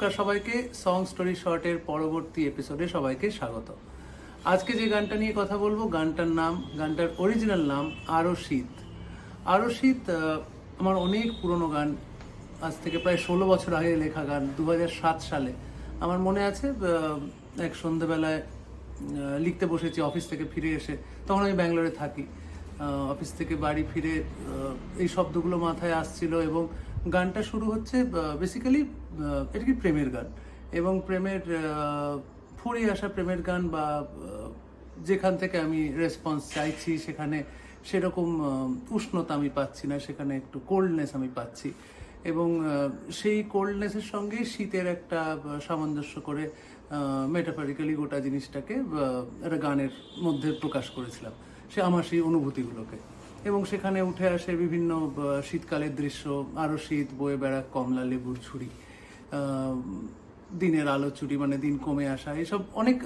নমস্কার সবাইকে। Song story শর্টের পরবর্তী এপিসোডে সবাইকে স্বাগত। আজকে যে গানটা নিয়ে কথা বলব, গানটার নাম, গানটার অরিজিনাল নাম আরও শীত আরও শীত আমার অনেক পুরনো গান। আজ থেকে প্রায় ষোলো বছর আগে লেখা গান দু হাজার সাত সালে। আমার মনে আছে এক সন্ধেবেলায় লিখতে বসেছি, অফিস থেকে ফিরে এসে। তখন আমি ব্যাঙ্গালোরে থাকি। অফিস থেকে বাড়ি ফিরে এই শব্দগুলো মাথায় আসছিল এবং গানটা শুরু হচ্ছে বেসিক্যালি এটা কি প্রেমের গান? এবং প্রেমের ফুরিয়ে আসা প্রেমের গান বা যেখান থেকে আমি রেসপন্স চাইছি সেখানে সেরকম উষ্ণতা আমি পাচ্ছি না, সেখানে একটু কোল্ডনেস আমি পাচ্ছি। এবং সেই কোল্ডনেসের সঙ্গে শীতের একটা সামঞ্জস্য করে মেটাফরিক্যালি গোটা জিনিসটাকে একটা গানের মধ্যে প্রকাশ করেছিলাম, সে আমার সেই অনুভূতিগুলোকে। এবং সেখানে উঠে আসে বিভিন্ন শীতকালের দৃশ্য আরও শীত, বয়ে বেড়া, কমলা, লেবুর ছুরি দিনের আলো চুরি মানে দিন কমে আসা, এসব অনেক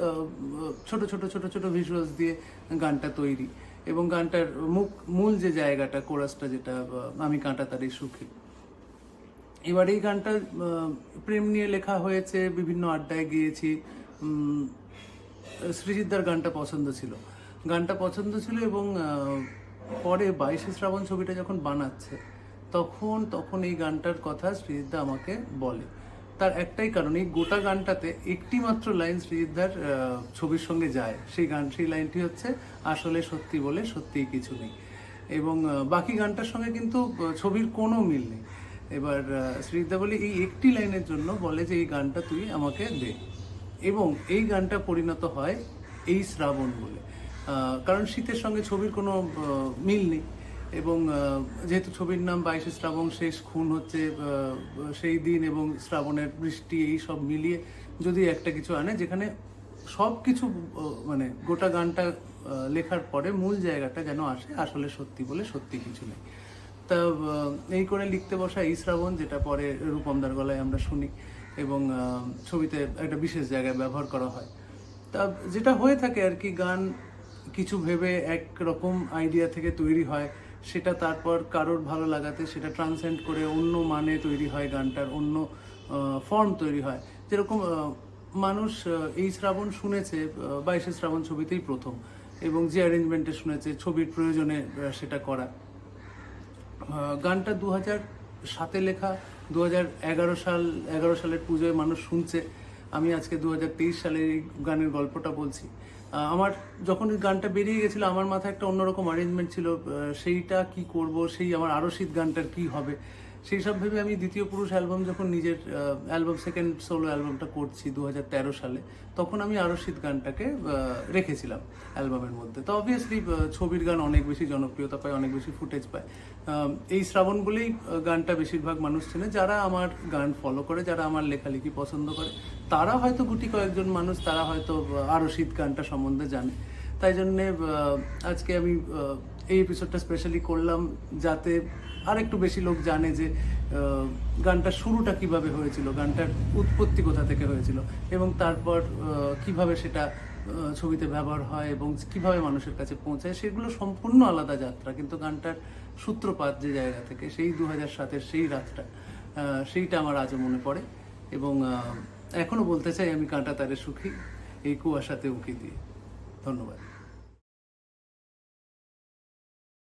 ছোট ছোট ছোট ছোট ভিজুয়ালস দিয়ে গানটা তৈরি। এবং গানটার মুখ, মূল যে জায়গাটা, কোরাসটা যেটা আমি কাঁটা তারই সুখী। এবার এই গানটা প্রেম নিয়ে লেখা হয়েছে, বিভিন্ন আড্ডায় গিয়েছি। সৃজিতদার গানটা পছন্দ ছিল। গানটা পছন্দ ছিল এবং পরে বাইশে শ্রাবণ ছবিটা যখন বানাচ্ছে তখন তখন এই গানটার কথা সৃজিতদা আমাকে বলে। তার একটাই কারণ এই গোটা গানটাতে একটি মাত্র লাইন আহ, ছবির সঙ্গে যায়। সেই গান সেই লাইনটি হচ্ছে আসলে সত্যি বলে সত্যিই কিছু নেই। এবং বাকি গানটার সঙ্গে কিন্তু ছবির কোনো মিল নেই। এবার সৃজিতদা বলে এই একটি লাইনের জন্য বলে যে এই গানটা তুই আমাকে দে। এবং এই গানটা পরিণত হয় এই শ্রাবণ বলে। কারণ শীতের সঙ্গে ছবির কোনো মিল নেই। এবং যেহেতু ছবির নাম বাইশে শ্রাবণ, শেষ খুন হচ্ছে সেই দিন এবং শ্রাবণের বৃষ্টি, এই সব মিলিয়ে যদি একটা কিছু আনে, যেখানে সব কিছু মানে গোটা গানটা লেখার পরে মূল জায়গাটা যেন আসে, আসলে সত্যি বলে সত্যি কিছু নেই। তা এই করে লিখতে বসা এই শ্রাবণ, যেটা পরে রূপমদার গলায় আমরা শুনি এবং ছবিতে একটা বিশেষ জায়গায় ব্যবহার করা হয়। তা, যেটা হয়ে থাকে আর কি, গান কিছু ভেবে এক রকম আইডিয়া থেকে তৈরি হয়, সেটা তারপর কারোর ভালো লাগাতে সেটা ট্রান্সেন্ড করে অন্য মানে তৈরি হয় গানটার, অন্য ফর্ম তৈরি হয়। যেরকম মানুষ এই শ্রাবণ শুনেছে বাইশে শ্রাবণ ছবিতেই প্রথম এবং যে অ্যারেঞ্জমেন্টে শুনেছে, ছবির প্রয়োজনে সেটা করা। গানটা দু হাজার সাতে লেখা দু হাজার এগারো সাল, এগারো সালের পুজোয় মানুষ শুনছে। আমি আজকে দু হাজার তেইশ সালের এই গানের গল্পটা বলছি। আমার যখন গানটা বেরিয়ে গেছিল, আমার মাথায় একটা অন্যরকম অ্যারেঞ্জমেন্ট ছিল সেইটা কি করব, সেই আমার আরও শীত গানটার কি হবে। সেই সব ভেবে আমি দ্বিতীয় পুরুষ অ্যালবাম যখন নিজের অ্যালবাম সেকেন্ড সোলো অ্যালবামটা করছি দু হাজার তেরো সালে তখন আমি আরও শীত গানটাকে রেখেছিলাম অ্যালবামের মধ্যে। তো অবভিয়াসলি ছবির গান অনেক বেশি জনপ্রিয়তা পায় অনেক বেশি ফুটেজ পায়। এই শ্রাবণ বলেই গানটা বেশিরভাগ মানুষ চেনে। যারা আমার গান ফলো করে যারা আমার লেখালেখি পছন্দ করে তারা হয়তো গুটি কয়েকজন মানুষ তারা হয়তো আহ, আরও শীত গানটা সম্বন্ধে জানে। তাই জন্যে আজকে আমি এই এপিসোডটা স্পেশালি করলাম যাতে আর একটু বেশি লোক জানে যে গানটার শুরুটা কীভাবে হয়েছিল গানটার উৎপত্তি কোথা থেকে হয়েছিল এবং তারপর কীভাবে সেটা ছবিতে ব্যবহার হয় এবং কীভাবে মানুষের কাছে পৌঁছায় সেগুলো সম্পূর্ণ আলাদা যাত্রা। কিন্তু গানটার সূত্রপাত যে জায়গা থেকে সেই দু হাজার সাতের সেই রাতটা সেইটা আমার আজও মনে পড়ে এবং আহ, এখনও বলতে চাই আমি কাঁটা তারে সুখী এই কুয়াশাতে উঁকি দিয়ে। ধন্যবাদ।